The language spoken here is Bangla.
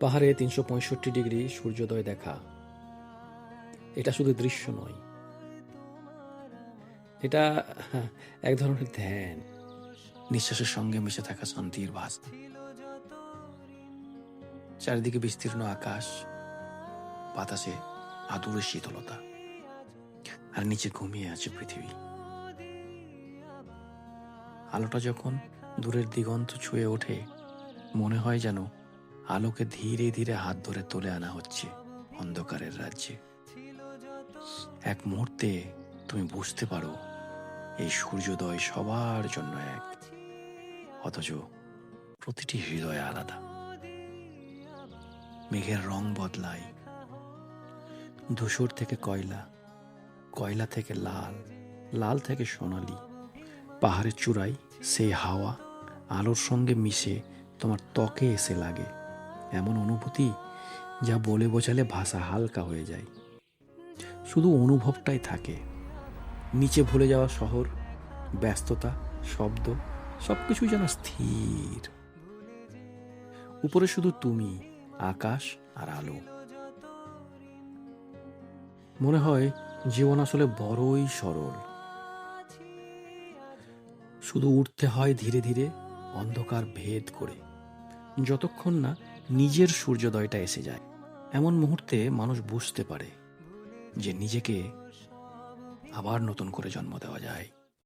পাহাড়ে তিনশো পঁয়ষট্টি ডিগ্রি সূর্যোদয় দেখা। এটা শুধু দৃশ্য নয়। এটা এক ধরনের ধ্যান। নিঃশ্বাসের সঙ্গে মিশে থাকা শান্তির ভাস চারিদিকে বিস্তীর্ণ আকাশ, বাতাসে আদুরে শীতলতা। আর নিচে ঘুমিয়ে আছে পৃথিবী। আলোটা যখন দূরের দিগন্ত ছুঁয়ে ওঠে, মনে হয় যেন আলোকে ধীরে ধীরে হাত ধরে তুলে আনা হচ্ছে অন্ধকারের রাজ্যে। এক মুহূর্তে তুমি বুঝতে পারো, এই সূর্যোদয় সবার জন্য এক। অথচ প্রতিটি হৃদয় আলাদা। মেঘের রং বদলায়। ধূসর থেকে কয়লা কয়লা থেকে লাল লাল থেকে সোনালি। পাহাড়ের চূড়ায় সেই হাওয়া, আলোর সঙ্গে মিশে তোমার ত্বকে এসে লাগে। এমন অনুভূতি যা বলে বোঝালে ভাষা হালকা হয়ে যায়। শুধু অনুভবটাই থাকে। নিচে ভুলে যাওয়া শহর, ব্যস্ততা, শব্দ সব কিছু যেন স্থির। উপরে শুধু তুমি, আকাশ আর আলো। মনে হয় জীবন আসলে বড়ই সরল। শুধু উঠতে হয় ধীরে ধীরে অন্ধকার ভেদ করে। যতক্ষণ না নিজের সূর্যোদয়টা এসে যায়। এমন মুহূর্তে মানুষ বুঝতে পারে যে নিজেকে আবার নতুন করে জন্ম দেওয়া যায়।